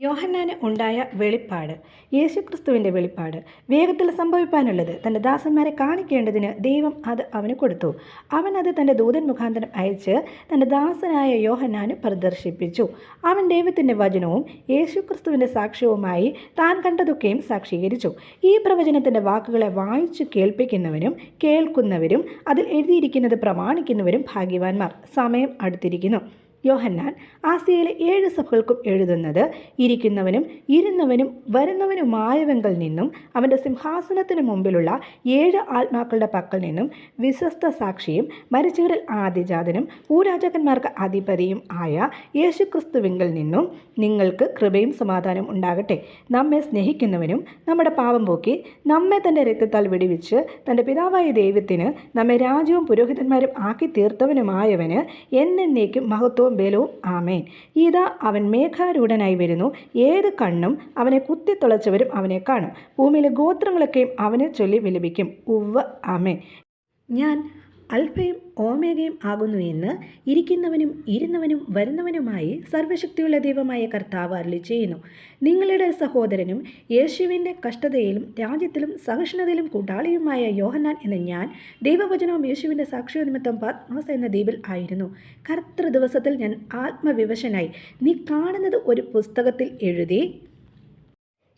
യോഹന്നാന് ഉണ്ടായ വെളിപ്പാട് യേശുക്രിസ്തുവിന്റെ വെളിപ്പാട്. വേഗത്തിൽ സംഭവിപ്പാനുള്ളത് തന്റെ ദാസന്മാരെ കാണിക്കേണ്ടതിന് ദൈവം അത് അവന് കൊടുത്തു. അവൻ അത് തന്റെ ദൂതൻ മുഖാന്തരം അയച്ച് തന്റെ ദാസനായ യോഹന്നാന് പ്രദർശിപ്പിച്ചു. അവൻ ദൈവത്തിന്റെ വചനവും യേശുക്രിസ്തുവിന്റെ സാക്ഷ്യവുമായി താൻ കണ്ടതൊക്കെയും സാക്ഷീകരിച്ചു. ഈ പ്രവചനത്തിന്റെ വാക്കുകളെ വായിച്ചു കേൾപ്പിക്കുന്നവരും കേൾക്കുന്നവരും അതിൽ എഴുതിയിരിക്കുന്നത് പ്രമാണിക്കുന്നവരും ഭാഗ്യവാന്മാർ. സമയം അടുത്തിരിക്കുന്നു. യോഹന്നാൻ ആസിയയിലെ ഏഴ് സഭകൾക്കും എഴുതുന്നത് ഇരിക്കുന്നവനും ഇരുന്നവനും വരുന്നവനുമായവങ്കിൽ നിന്നും അവന്റെ സിംഹാസനത്തിന് മുമ്പിലുള്ള ഏഴ് ആത്മാക്കളുടെ പക്കൽ നിന്നും വിശ്വസ്ത സാക്ഷിയും മരിച്ചവരിൽ ആദിജാതനും ഭൂരാജാക്കന്മാർക്ക് അധിപതിയും ആയ യേശുക്രിസ്തുവിങ്കിൽ നിന്നും നിങ്ങൾക്ക് കൃപയും സമാധാനവും ഉണ്ടാകട്ടെ. നമ്മെ സ്നേഹിക്കുന്നവനും നമ്മുടെ പാപം പോക്കി നമ്മെ തന്റെ രക്തത്താൽ വിടിവിച്ച് തന്റെ പിതാവായ ദൈവത്തിന് നമ്മെ രാജ്യവും പുരോഹിതന്മാരും ആക്കി തീർത്തവനുമായവന് എന്നേക്കും മഹത്വവും ബലവും ആമേൻ. ഇതാ അവൻ മേഘാരൂഢനായി വരുന്നു. ഏത് കണ്ണും അവനെ കുത്തിത്തുളച്ചവരും അവനെ കാണും. ഭൂമിയിലെ ഗോത്രങ്ങളൊക്കെയും അവനെ ചൊല്ലി വിലപിക്കും. ഉവ്വ ആമേൻ. ഞാൻ അൽഫയും ഓമേഗയും ആകുന്നു എന്ന് ഇരിക്കുന്നവനും ഇരുന്നവനും വരുന്നവനുമായി സർവശക്തിയുള്ള ദൈവമായ കർത്താവ് അരളി ചെയ്യുന്നു. നിങ്ങളുടെ സഹോദരനും യേശുവിന്റെ കഷ്ടതയിലും രാജ്യത്തിലും സഹിഷ്ണുതയിലും കൂട്ടാളിയുമായ യോഹന്നാൻ എന്ന ഞാൻ ദൈവവചനവും യേശുവിന്റെ സാക്ഷിയോനിമിത്തം നിമിത്തം പത്മോസ് എന്ന ദ്വീപിൽ ആയിരുന്നു. കർത്തൃ ദിവസത്തിൽ ഞാൻ ആത്മവിവശനായി. നീ കാണുന്നത് ഒരു പുസ്തകത്തിൽ എഴുതി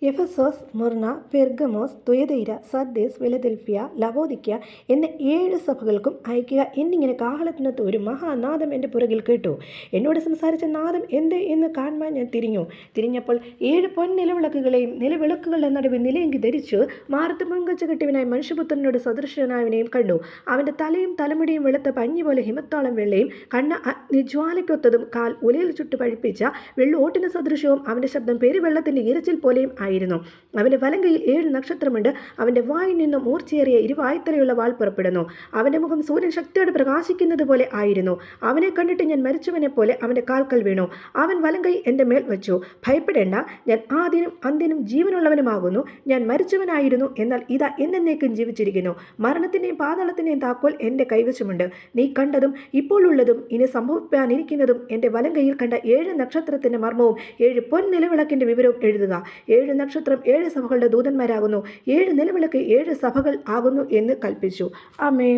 എഫസോസ് മുർണ പെർഗമോസ് തുയതൈര സദ്ദേസ് വെലദൽഫിയ ലവോദിക്ക എന്ന ഏഴ് സഭകൾക്കും അയക്കുക എന്നിങ്ങനെ കാഹളത്തിനകത്ത് ഒരു മഹാനാദം എന്റെ പുറകിൽ കേട്ടു. എന്നോട് സംസാരിച്ച നാദം എന്ത് എന്ന് കാണുവാൻ ഞാൻ തിരിഞ്ഞു. തിരിഞ്ഞപ്പോൾ ഏഴ് പൊൻ നിലവിളക്കുകളെയും നിലവിളക്കുകളുടെ നടുവിൽ നിലയെങ്കി ധരിച്ചു മാറത്ത് പങ്കച്ച കെട്ടിവിനായി മനുഷ്യപുത്രനോട് സദൃശനായവനെയും കണ്ടു. അവന്റെ തലയും തലമുടിയും വെളുത്ത പഞ്ഞി പോലെ ഹിമത്തോളം വെള്ളയും കണ്ണ് അഗ്നിജ്വാലയ്ക്കൊത്തതും കാൽ ഉലയിൽ ചുട്ട് പഴിപ്പിച്ച വെള്ളോട്ടിന് സദൃശവും അവന്റെ ശബ്ദം പെരുവെള്ളത്തിന്റെ ഇരച്ചിൽ പോലെയും ആയിരുന്നു. അവന്റെ വലങ്കയിൽ ഏഴ് നക്ഷത്രമുണ്ട്. അവന്റെ വായിൽ നിന്നും മൂർച്ചയേറിയ ഇരുവായ്ത്തലയുള്ള വാൾ പുറപ്പെടുന്നു. അവന്റെ മുഖം സൂര്യൻ ശക്തിയോടെ പ്രകാശിക്കുന്നത് പോലെ ആയിരുന്നു. അവനെ കണ്ടിട്ട് ഞാൻ മരിച്ചവനെ പോലെ അവന്റെ കാൽക്കൽ വീണു. അവൻ വലങ്കൈ എന്റെ മേൽ വച്ചു. ഭയപ്പെടേണ്ട. ഞാൻ ആദ്യനും അന്ത്യനും ജീവനുള്ളവനുമാകുന്നു. ഞാൻ മരിച്ചവനായിരുന്നു. എന്നാൽ ഇതാ എന്നേക്കും ജീവിച്ചിരിക്കുന്നു. മരണത്തിന്റെയും പാതാളത്തിന്റെയും താക്കോൽ എന്റെ കൈവശമുണ്ട്. നീ കണ്ടതും ഇപ്പോൾ ഉള്ളതും ഇനി സംഭവിക്കാനിരിക്കുന്നതും എന്റെ വലങ്കയിൽ കണ്ട ഏഴ് നക്ഷത്രത്തിന്റെ മർമ്മവും ഏഴ് പൊൻ നിലവിളക്കിന്റെ വിവരവും എഴുതുക. ഏഴ് നക്ഷത്രം ഏഴ് സഭകളുടെ ദൂതന്മാരാകുന്നു. ഏഴ് നിലവിളക്ക് ഏഴ് സഭകൾ ആകുന്നു എന്ന് കൽപ്പിച്ചു. അമേ